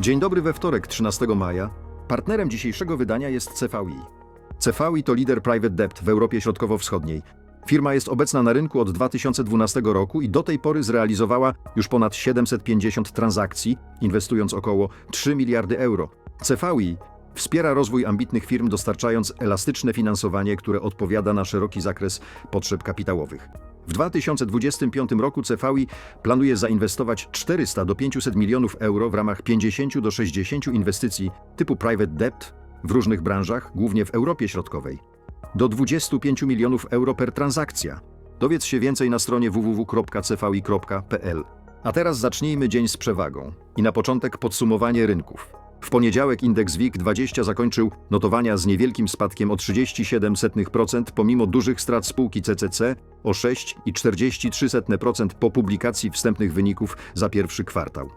Dzień dobry we wtorek, 13 maja. Partnerem dzisiejszego wydania jest CVI. CVI to lider private debt w Europie Środkowo-Wschodniej. Firma jest obecna na rynku od 2012 roku i do tej pory zrealizowała już ponad 750 transakcji, inwestując około 3 miliardy euro. CVI wspiera rozwój ambitnych firm, dostarczając elastyczne finansowanie, które odpowiada na szeroki zakres potrzeb kapitałowych. W 2025 roku CVI planuje zainwestować 400 do 500 milionów euro w ramach 50 do 60 inwestycji typu private debt w różnych branżach, głównie w Europie Środkowej. Do 25 milionów euro per transakcja. Dowiedz się więcej na stronie www.cvi.pl. A teraz zacznijmy dzień z przewagą. I na początek podsumowanie rynków. W poniedziałek indeks WIG20 zakończył notowania z niewielkim spadkiem o 37% pomimo dużych strat spółki CCC o 6,43% po publikacji wstępnych wyników za pierwszy kwartał.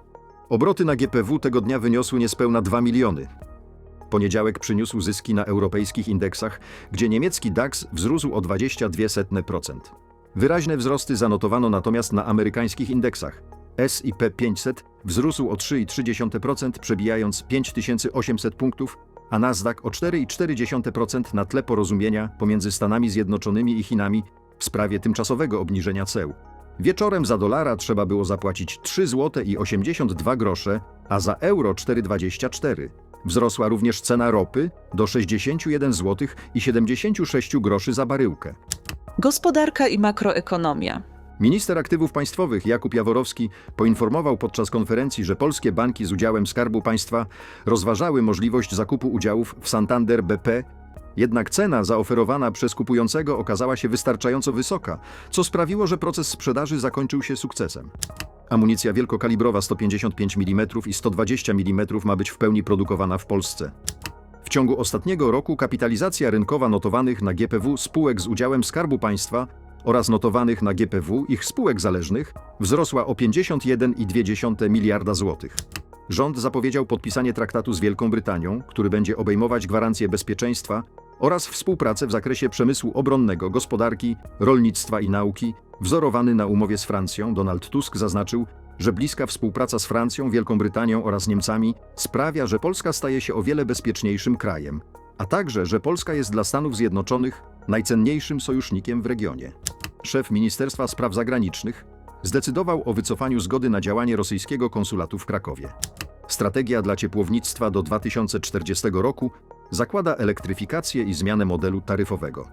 Obroty na GPW tego dnia wyniosły niespełna 2 miliony. Poniedziałek przyniósł zyski na europejskich indeksach, gdzie niemiecki DAX wzrósł o 22%. Wyraźne wzrosty zanotowano natomiast na amerykańskich indeksach. S&P 500 wzrósł o 3,3%, przebijając 5800 punktów, a Nasdaq o 4,4% na tle porozumienia pomiędzy Stanami Zjednoczonymi i Chinami w sprawie tymczasowego obniżenia ceł. Wieczorem za dolara trzeba było zapłacić 3 zł i 82 grosze, a za euro 4,24. Wzrosła również cena ropy do 61 zł i 76 groszy za baryłkę. Gospodarka i makroekonomia. Minister Aktywów Państwowych Jakub Jaworowski poinformował podczas konferencji, że polskie banki z udziałem Skarbu Państwa rozważały możliwość zakupu udziałów w Santander BP, jednak cena zaoferowana przez kupującego okazała się wystarczająco wysoka, co sprawiło, że proces sprzedaży zakończył się sukcesem. Amunicja wielkokalibrowa 155 mm i 120 mm ma być w pełni produkowana w Polsce. W ciągu ostatniego roku kapitalizacja rynkowa notowanych na GPW spółek z udziałem Skarbu Państwa oraz notowanych na GPW ich spółek zależnych wzrosła o 51,2 miliarda złotych. Rząd zapowiedział podpisanie traktatu z Wielką Brytanią, który będzie obejmować gwarancje bezpieczeństwa oraz współpracę w zakresie przemysłu obronnego, gospodarki, rolnictwa i nauki. Wzorowany na umowie z Francją, Donald Tusk zaznaczył, że bliska współpraca z Francją, Wielką Brytanią oraz Niemcami sprawia, że Polska staje się o wiele bezpieczniejszym krajem, a także, że Polska jest dla Stanów Zjednoczonych najcenniejszym sojusznikiem w regionie. Szef Ministerstwa Spraw Zagranicznych zdecydował o wycofaniu zgody na działanie rosyjskiego konsulatu w Krakowie. Strategia dla ciepłownictwa do 2040 roku zakłada elektryfikację i zmianę modelu taryfowego.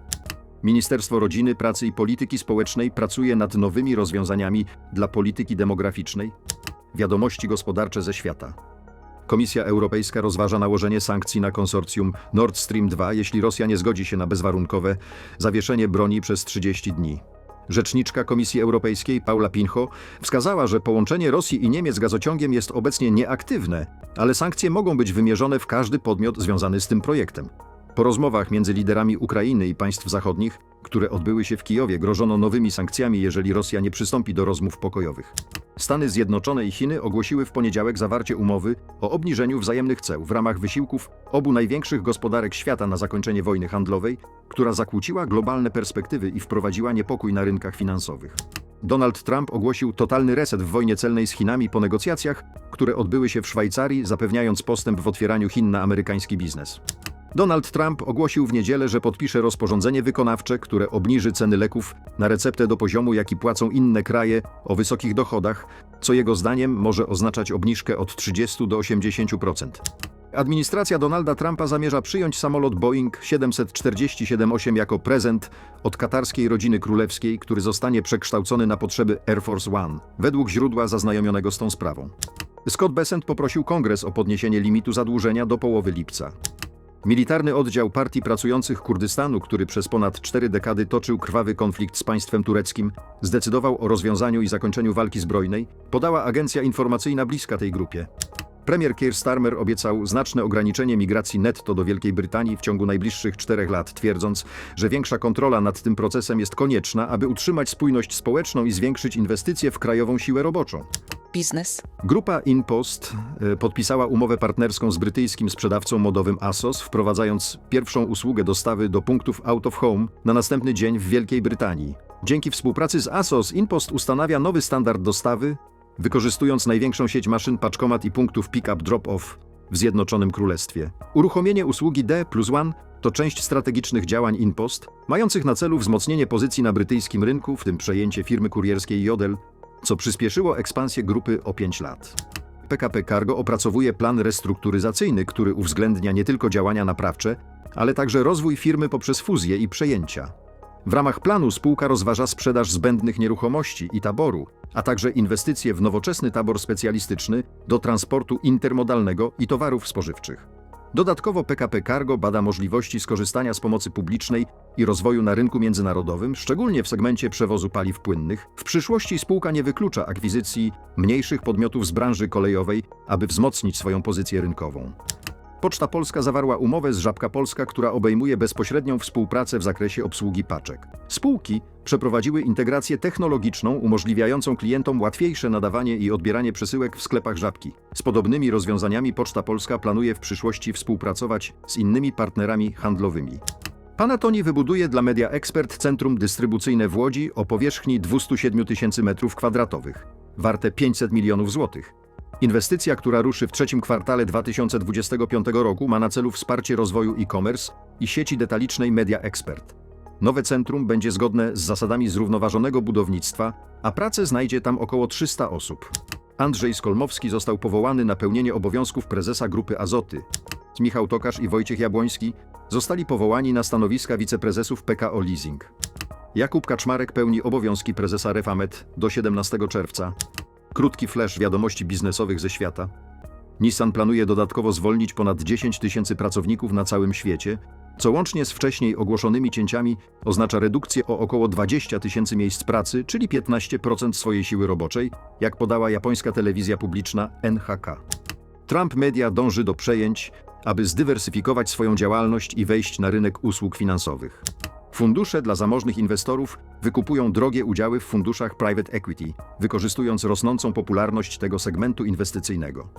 Ministerstwo Rodziny, Pracy i Polityki Społecznej pracuje nad nowymi rozwiązaniami dla polityki demograficznej. Wiadomości gospodarcze ze świata. Komisja Europejska rozważa nałożenie sankcji na konsorcjum Nord Stream 2, jeśli Rosja nie zgodzi się na bezwarunkowe zawieszenie broni przez 30 dni. Rzeczniczka Komisji Europejskiej Paula Pinho wskazała, że połączenie Rosji i Niemiec gazociągiem jest obecnie nieaktywne, ale sankcje mogą być wymierzone w każdy podmiot związany z tym projektem. Po rozmowach między liderami Ukrainy i państw zachodnich, które odbyły się w Kijowie, grożono nowymi sankcjami, jeżeli Rosja nie przystąpi do rozmów pokojowych. Stany Zjednoczone i Chiny ogłosiły w poniedziałek zawarcie umowy o obniżeniu wzajemnych ceł w ramach wysiłków obu największych gospodarek świata na zakończenie wojny handlowej, która zakłóciła globalne perspektywy i wprowadziła niepokój na rynkach finansowych. Donald Trump ogłosił totalny reset w wojnie celnej z Chinami po negocjacjach, które odbyły się w Szwajcarii, zapewniając postęp w otwieraniu Chin na amerykański biznes. Donald Trump ogłosił w niedzielę, że podpisze rozporządzenie wykonawcze, które obniży ceny leków na receptę do poziomu, jaki płacą inne kraje o wysokich dochodach, co jego zdaniem może oznaczać obniżkę od 30 do 80%. Administracja Donalda Trumpa zamierza przyjąć samolot Boeing 747-8 jako prezent od katarskiej rodziny królewskiej, który zostanie przekształcony na potrzeby Air Force One, według źródła zaznajomionego z tą sprawą. Scott Bessent poprosił kongres o podniesienie limitu zadłużenia do połowy lipca. Militarny oddział Partii Pracujących Kurdystanu, który przez ponad cztery dekady toczył krwawy konflikt z państwem tureckim, zdecydował o rozwiązaniu i zakończeniu walki zbrojnej, podała agencja informacyjna bliska tej grupie. Premier Keir Starmer obiecał znaczne ograniczenie migracji netto do Wielkiej Brytanii w ciągu najbliższych czterech lat, twierdząc, że większa kontrola nad tym procesem jest konieczna, aby utrzymać spójność społeczną i zwiększyć inwestycje w krajową siłę roboczą. Biznes. Grupa InPost e, podpisała umowę partnerską z brytyjskim sprzedawcą modowym ASOS, wprowadzając pierwszą usługę dostawy do punktów out of home na następny dzień w Wielkiej Brytanii. Dzięki współpracy z ASOS InPost ustanawia nowy standard dostawy, wykorzystując największą sieć maszyn paczkomat i punktów pick-up drop-off w Zjednoczonym Królestwie. Uruchomienie usługi D plus One to część strategicznych działań InPost, mających na celu wzmocnienie pozycji na brytyjskim rynku, w tym przejęcie firmy kurierskiej Jodel, co przyspieszyło ekspansję grupy o 5 lat. PKP Cargo opracowuje plan restrukturyzacyjny, który uwzględnia nie tylko działania naprawcze, ale także rozwój firmy poprzez fuzje i przejęcia. W ramach planu spółka rozważa sprzedaż zbędnych nieruchomości i taboru, a także inwestycje w nowoczesny tabor specjalistyczny do transportu intermodalnego i towarów spożywczych. Dodatkowo PKP Cargo bada możliwości skorzystania z pomocy publicznej i rozwoju na rynku międzynarodowym, szczególnie w segmencie przewozu paliw płynnych. W przyszłości spółka nie wyklucza akwizycji mniejszych podmiotów z branży kolejowej, aby wzmocnić swoją pozycję rynkową. Poczta Polska zawarła umowę z Żabka Polska, która obejmuje bezpośrednią współpracę w zakresie obsługi paczek. Spółki przeprowadziły integrację technologiczną umożliwiającą klientom łatwiejsze nadawanie i odbieranie przesyłek w sklepach Żabki. Z podobnymi rozwiązaniami Poczta Polska planuje w przyszłości współpracować z innymi partnerami handlowymi. Panatoni wybuduje dla Media Expert centrum dystrybucyjne w Łodzi o powierzchni 207 tysięcy m2, warte 500 milionów złotych. Inwestycja, która ruszy w trzecim kwartale 2025 roku, ma na celu wsparcie rozwoju e-commerce i sieci detalicznej Media Expert. Nowe centrum będzie zgodne z zasadami zrównoważonego budownictwa, a pracę znajdzie tam około 300 osób. Andrzej Skolmowski został powołany na pełnienie obowiązków prezesa Grupy Azoty. Michał Tokarz i Wojciech Jabłoński zostali powołani na stanowiska wiceprezesów PKO Leasing. Jakub Kaczmarek pełni obowiązki prezesa Refamet do 17 czerwca. Krótki flash wiadomości biznesowych ze świata. Nissan planuje dodatkowo zwolnić ponad 10 tysięcy pracowników na całym świecie, co łącznie z wcześniej ogłoszonymi cięciami oznacza redukcję o około 20 tysięcy miejsc pracy, czyli 15% swojej siły roboczej, jak podała japońska telewizja publiczna NHK. Trump Media dąży do przejęć, aby zdywersyfikować swoją działalność i wejść na rynek usług finansowych. Fundusze dla zamożnych inwestorów wykupują drogie udziały w funduszach private equity, wykorzystując rosnącą popularność tego segmentu inwestycyjnego.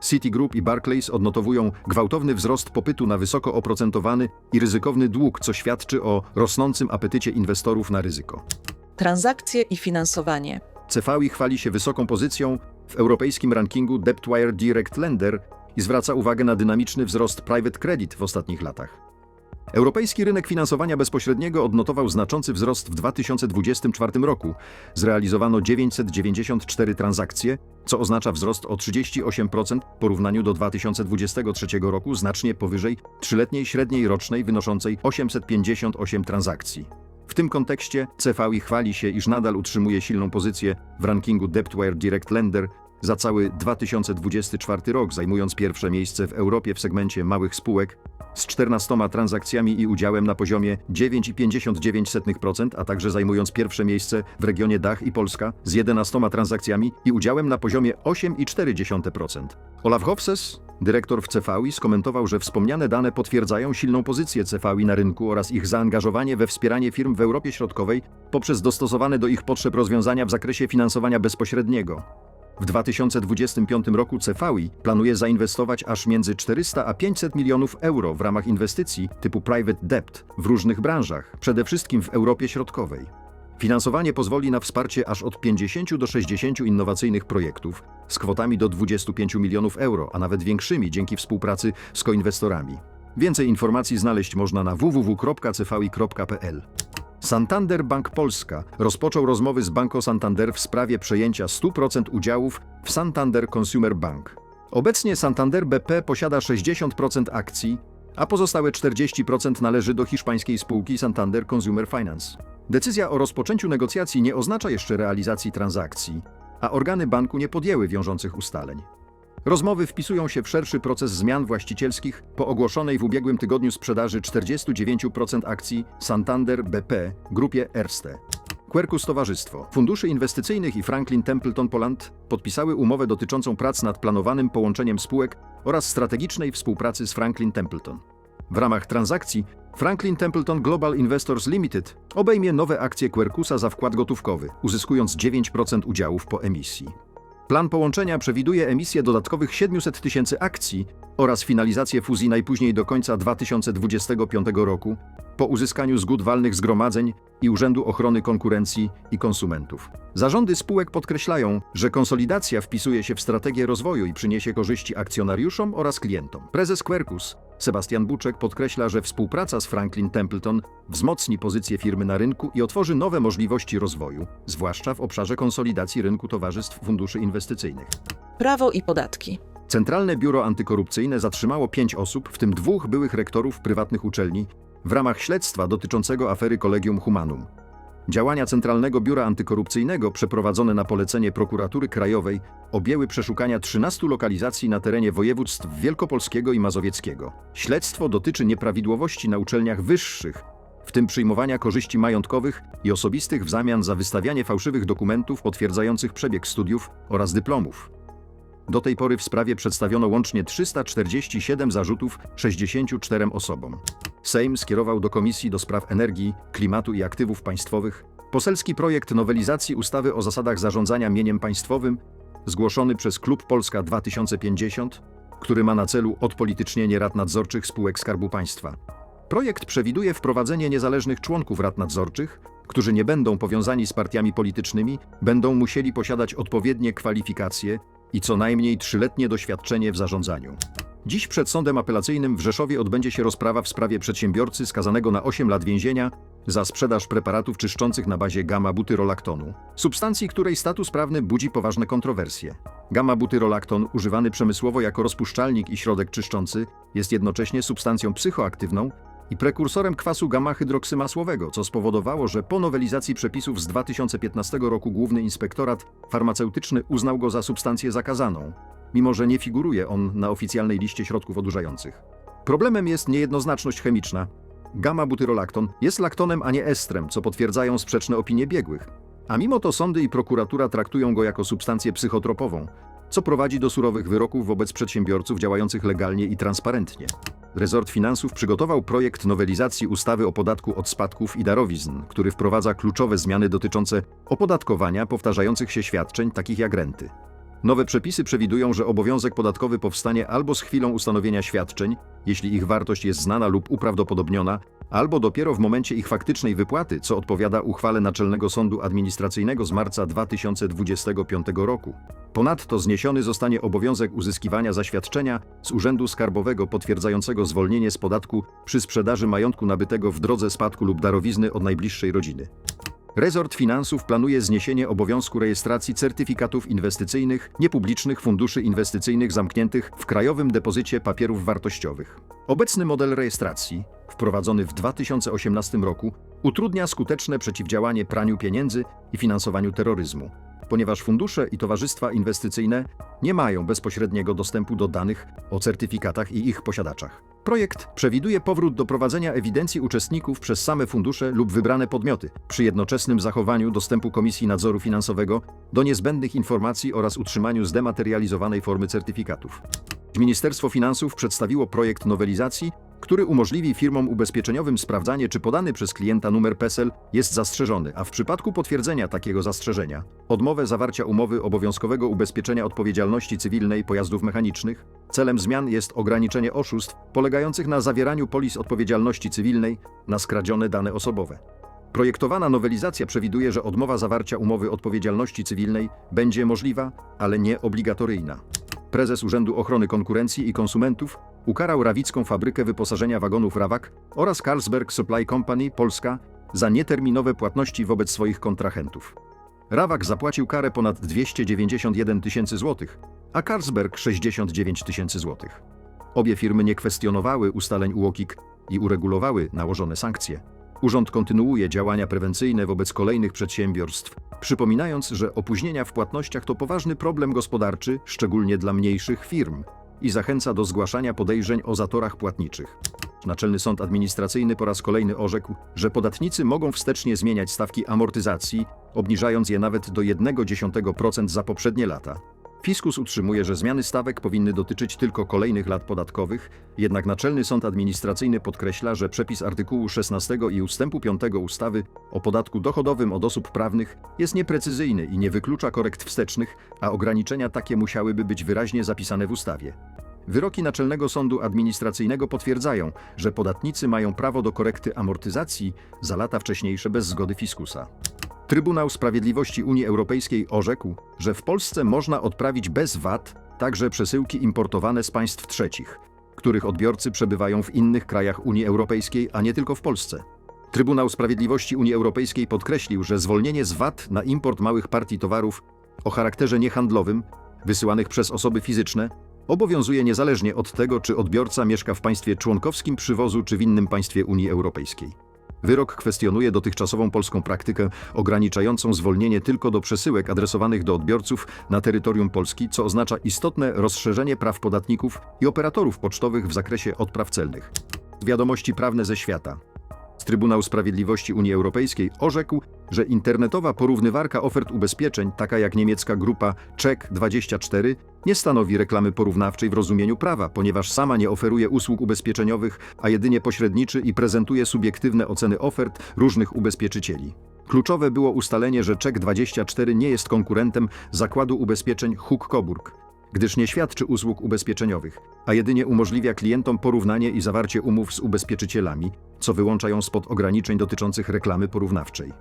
Citigroup i Barclays odnotowują gwałtowny wzrost popytu na wysoko oprocentowany i ryzykowny dług, co świadczy o rosnącym apetycie inwestorów na ryzyko. Transakcje i finansowanie. CVI chwali się wysoką pozycją w europejskim rankingu Debtwire Direct Lender i zwraca uwagę na dynamiczny wzrost private credit w ostatnich latach. Europejski rynek finansowania bezpośredniego odnotował znaczący wzrost w 2024 roku. Zrealizowano 994 transakcje, co oznacza wzrost o 38% w porównaniu do 2023 roku, znacznie powyżej trzyletniej średniej rocznej wynoszącej 858 transakcji. W tym kontekście CVI chwali się, iż nadal utrzymuje silną pozycję w rankingu Debtwire Direct Lender za cały 2024 rok, zajmując pierwsze miejsce w Europie w segmencie małych spółek z 14 transakcjami i udziałem na poziomie 9,59%, a także zajmując pierwsze miejsce w regionie Dach i Polska z 11 transakcjami i udziałem na poziomie 8,4%. Olaf Hofses, dyrektor w CVI, skomentował, że wspomniane dane potwierdzają silną pozycję CVI na rynku oraz ich zaangażowanie we wspieranie firm w Europie Środkowej poprzez dostosowane do ich potrzeb rozwiązania w zakresie finansowania bezpośredniego. W 2025 roku CVI planuje zainwestować aż między 400 a 500 milionów euro w ramach inwestycji typu private debt w różnych branżach, przede wszystkim w Europie Środkowej. Finansowanie pozwoli na wsparcie aż od 50 do 60 innowacyjnych projektów z kwotami do 25 milionów euro, a nawet większymi dzięki współpracy z koinwestorami. Więcej informacji znaleźć można na www.cvi.pl. Santander Bank Polska rozpoczął rozmowy z Banco Santander w sprawie przejęcia 100% udziałów w Santander Consumer Bank. Obecnie Santander BP posiada 60% akcji, a pozostałe 40% należy do hiszpańskiej spółki Santander Consumer Finance. Decyzja o rozpoczęciu negocjacji nie oznacza jeszcze realizacji transakcji, a organy banku nie podjęły wiążących ustaleń. Rozmowy wpisują się w szerszy proces zmian właścicielskich po ogłoszonej w ubiegłym tygodniu sprzedaży 49% akcji Santander BP grupie Erste. Quercus Towarzystwo, Funduszy Inwestycyjnych i Franklin Templeton Poland podpisały umowę dotyczącą prac nad planowanym połączeniem spółek oraz strategicznej współpracy z Franklin Templeton. W ramach transakcji Franklin Templeton Global Investors Limited obejmie nowe akcje Quercusa za wkład gotówkowy, uzyskując 9% udziałów po emisji. Plan połączenia przewiduje emisję dodatkowych 700 tysięcy akcji oraz finalizację fuzji najpóźniej do końca 2025 roku po uzyskaniu zgód walnych zgromadzeń i Urzędu Ochrony Konkurencji i Konsumentów. Zarządy spółek podkreślają, że konsolidacja wpisuje się w strategię rozwoju i przyniesie korzyści akcjonariuszom oraz klientom. Prezes Quercus Sebastian Buczek podkreśla, że współpraca z Franklin Templeton wzmocni pozycję firmy na rynku i otworzy nowe możliwości rozwoju, zwłaszcza w obszarze konsolidacji rynku towarzystw funduszy inwestycyjnych. Prawo i podatki. Centralne Biuro Antykorupcyjne zatrzymało pięć osób, w tym dwóch byłych rektorów prywatnych uczelni, w ramach śledztwa dotyczącego afery Collegium Humanum. Działania Centralnego Biura Antykorupcyjnego przeprowadzone na polecenie Prokuratury Krajowej objęły przeszukania 13 lokalizacji na terenie województw wielkopolskiego i mazowieckiego. Śledztwo dotyczy nieprawidłowości na uczelniach wyższych, w tym przyjmowania korzyści majątkowych i osobistych w zamian za wystawianie fałszywych dokumentów potwierdzających przebieg studiów oraz dyplomów. Do tej pory w sprawie przedstawiono łącznie 347 zarzutów 64 osobom. Sejm skierował do Komisji do Spraw Energii, Klimatu i Aktywów Państwowych poselski projekt nowelizacji ustawy o zasadach zarządzania mieniem państwowym, zgłoszony przez Klub Polska 2050, który ma na celu odpolitycznienie rad nadzorczych spółek Skarbu Państwa. Projekt przewiduje wprowadzenie niezależnych członków rad nadzorczych, którzy nie będą powiązani z partiami politycznymi, będą musieli posiadać odpowiednie kwalifikacje i co najmniej trzyletnie doświadczenie w zarządzaniu. Dziś przed sądem apelacyjnym w Rzeszowie odbędzie się rozprawa w sprawie przedsiębiorcy skazanego na 8 lat więzienia za sprzedaż preparatów czyszczących na bazie gamma-butyrolaktonu, substancji, której status prawny budzi poważne kontrowersje. Gamma-butyrolakton, używany przemysłowo jako rozpuszczalnik i środek czyszczący, jest jednocześnie substancją psychoaktywną i prekursorem kwasu gamma-hydroksymasłowego, co spowodowało, że po nowelizacji przepisów z 2015 roku Główny Inspektorat Farmaceutyczny uznał go za substancję zakazaną, mimo że nie figuruje on na oficjalnej liście środków odurzających. Problemem jest niejednoznaczność chemiczna. Gamma-butyrolakton jest laktonem, a nie estrem, co potwierdzają sprzeczne opinie biegłych. A mimo to sądy i prokuratura traktują go jako substancję psychotropową, co prowadzi do surowych wyroków wobec przedsiębiorców działających legalnie i transparentnie. Resort Finansów przygotował projekt nowelizacji ustawy o podatku od spadków i darowizn, który wprowadza kluczowe zmiany dotyczące opodatkowania powtarzających się świadczeń, takich jak renty. Nowe przepisy przewidują, że obowiązek podatkowy powstanie albo z chwilą ustanowienia świadczeń, jeśli ich wartość jest znana lub uprawdopodobniona, albo dopiero w momencie ich faktycznej wypłaty, co odpowiada uchwale Naczelnego Sądu Administracyjnego z marca 2025 roku. Ponadto zniesiony zostanie obowiązek uzyskiwania zaświadczenia z Urzędu Skarbowego potwierdzającego zwolnienie z podatku przy sprzedaży majątku nabytego w drodze spadku lub darowizny od najbliższej rodziny. Resort Finansów planuje zniesienie obowiązku rejestracji certyfikatów inwestycyjnych niepublicznych funduszy inwestycyjnych zamkniętych w Krajowym Depozycie Papierów Wartościowych. Obecny model rejestracji, wprowadzony w 2018 roku, utrudnia skuteczne przeciwdziałanie praniu pieniędzy i finansowaniu terroryzmu, ponieważ fundusze i towarzystwa inwestycyjne nie mają bezpośredniego dostępu do danych o certyfikatach i ich posiadaczach. Projekt przewiduje powrót do prowadzenia ewidencji uczestników przez same fundusze lub wybrane podmioty, przy jednoczesnym zachowaniu dostępu Komisji Nadzoru Finansowego do niezbędnych informacji oraz utrzymaniu zdematerializowanej formy certyfikatów. Ministerstwo Finansów przedstawiło projekt nowelizacji, który umożliwi firmom ubezpieczeniowym sprawdzanie, czy podany przez klienta numer PESEL jest zastrzeżony, a w przypadku potwierdzenia takiego zastrzeżenia, odmowę zawarcia umowy obowiązkowego ubezpieczenia odpowiedzialności cywilnej pojazdów mechanicznych. Celem zmian jest ograniczenie oszustw polegających na zawieraniu polis odpowiedzialności cywilnej na skradzione dane osobowe. Projektowana nowelizacja przewiduje, że odmowa zawarcia umowy odpowiedzialności cywilnej będzie możliwa, ale nie obligatoryjna. Prezes Urzędu Ochrony Konkurencji i Konsumentów ukarał rawicką fabrykę wyposażenia wagonów Rawak oraz Carlsberg Supply Company Polska za nieterminowe płatności wobec swoich kontrahentów. Rawak zapłacił karę ponad 291 tysięcy złotych, a Carlsberg 69 tysięcy złotych. Obie firmy nie kwestionowały ustaleń UOKiK i uregulowały nałożone sankcje. Urząd kontynuuje działania prewencyjne wobec kolejnych przedsiębiorstw, przypominając, że opóźnienia w płatnościach to poważny problem gospodarczy, szczególnie dla mniejszych firm, i zachęca do zgłaszania podejrzeń o zatorach płatniczych. Naczelny Sąd Administracyjny po raz kolejny orzekł, że podatnicy mogą wstecznie zmieniać stawki amortyzacji, obniżając je nawet do 0,1% za poprzednie lata. Fiskus utrzymuje, że zmiany stawek powinny dotyczyć tylko kolejnych lat podatkowych, jednak Naczelny Sąd Administracyjny podkreśla, że przepis artykułu 16 i ustępu 5 ustawy o podatku dochodowym od osób prawnych jest nieprecyzyjny i nie wyklucza korekt wstecznych, a ograniczenia takie musiałyby być wyraźnie zapisane w ustawie. Wyroki Naczelnego Sądu Administracyjnego potwierdzają, że podatnicy mają prawo do korekty amortyzacji za lata wcześniejsze bez zgody fiskusa. Trybunał Sprawiedliwości Unii Europejskiej orzekł, że w Polsce można odprawić bez VAT także przesyłki importowane z państw trzecich, których odbiorcy przebywają w innych krajach Unii Europejskiej, a nie tylko w Polsce. Trybunał Sprawiedliwości Unii Europejskiej podkreślił, że zwolnienie z VAT na import małych partii towarów o charakterze niehandlowym, wysyłanych przez osoby fizyczne, obowiązuje niezależnie od tego, czy odbiorca mieszka w państwie członkowskim przywozu, czy w innym państwie Unii Europejskiej. Wyrok kwestionuje dotychczasową polską praktykę ograniczającą zwolnienie tylko do przesyłek adresowanych do odbiorców na terytorium Polski, co oznacza istotne rozszerzenie praw podatników i operatorów pocztowych w zakresie odpraw celnych. Wiadomości prawne ze świata. Trybunał Sprawiedliwości Unii Europejskiej orzekł, że internetowa porównywarka ofert ubezpieczeń, taka jak niemiecka grupa Check24, nie stanowi reklamy porównawczej w rozumieniu prawa, ponieważ sama nie oferuje usług ubezpieczeniowych, a jedynie pośredniczy i prezentuje subiektywne oceny ofert różnych ubezpieczycieli. Kluczowe było ustalenie, że Check24 nie jest konkurentem zakładu ubezpieczeń Huk Coburg, gdyż nie świadczy usług ubezpieczeniowych, a jedynie umożliwia klientom porównanie i zawarcie umów z ubezpieczycielami, co wyłącza ją spod ograniczeń dotyczących reklamy porównawczej.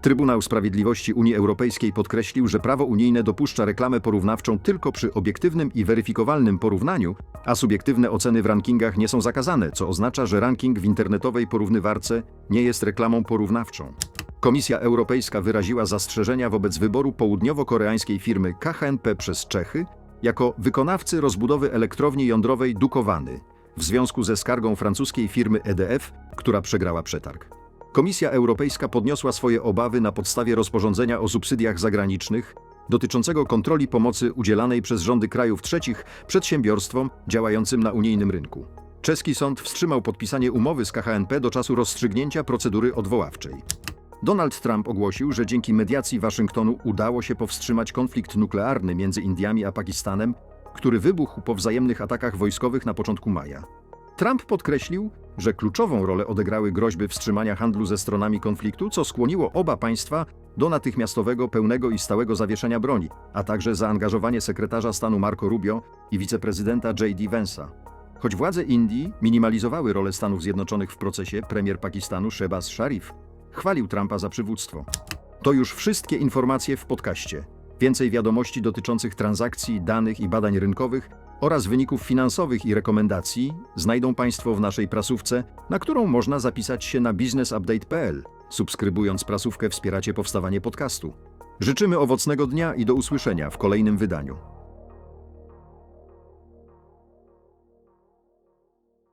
Trybunał Sprawiedliwości Unii Europejskiej podkreślił, że prawo unijne dopuszcza reklamę porównawczą tylko przy obiektywnym i weryfikowalnym porównaniu, a subiektywne oceny w rankingach nie są zakazane, co oznacza, że ranking w internetowej porównywarce nie jest reklamą porównawczą. Komisja Europejska wyraziła zastrzeżenia wobec wyboru południowo-koreańskiej firmy KHNP przez Czechy jako wykonawcy rozbudowy elektrowni jądrowej Dukowany w związku ze skargą francuskiej firmy EDF, która przegrała przetarg. Komisja Europejska podniosła swoje obawy na podstawie rozporządzenia o subsydiach zagranicznych dotyczącego kontroli pomocy udzielanej przez rządy krajów trzecich przedsiębiorstwom działającym na unijnym rynku. Czeski sąd wstrzymał podpisanie umowy z KHNP do czasu rozstrzygnięcia procedury odwoławczej. Donald Trump ogłosił, że dzięki mediacji Waszyngtonu udało się powstrzymać konflikt nuklearny między Indiami a Pakistanem, który wybuchł po wzajemnych atakach wojskowych na początku maja. Trump podkreślił, że kluczową rolę odegrały groźby wstrzymania handlu ze stronami konfliktu, co skłoniło oba państwa do natychmiastowego, pełnego i stałego zawieszenia broni, a także zaangażowanie sekretarza stanu Marco Rubio i wiceprezydenta J.D. Vance'a. Choć władze Indii minimalizowały rolę Stanów Zjednoczonych w procesie, premier Pakistanu Shehbaz Sharif chwalił Trumpa za przywództwo. To już wszystkie informacje w podcaście. Więcej wiadomości dotyczących transakcji, danych i badań rynkowych oraz wyników finansowych i rekomendacji znajdą Państwo w naszej prasówce, na którą można zapisać się na businessupdate.pl. Subskrybując prasówkę wspieracie powstawanie podcastu. Życzymy owocnego dnia i do usłyszenia w kolejnym wydaniu.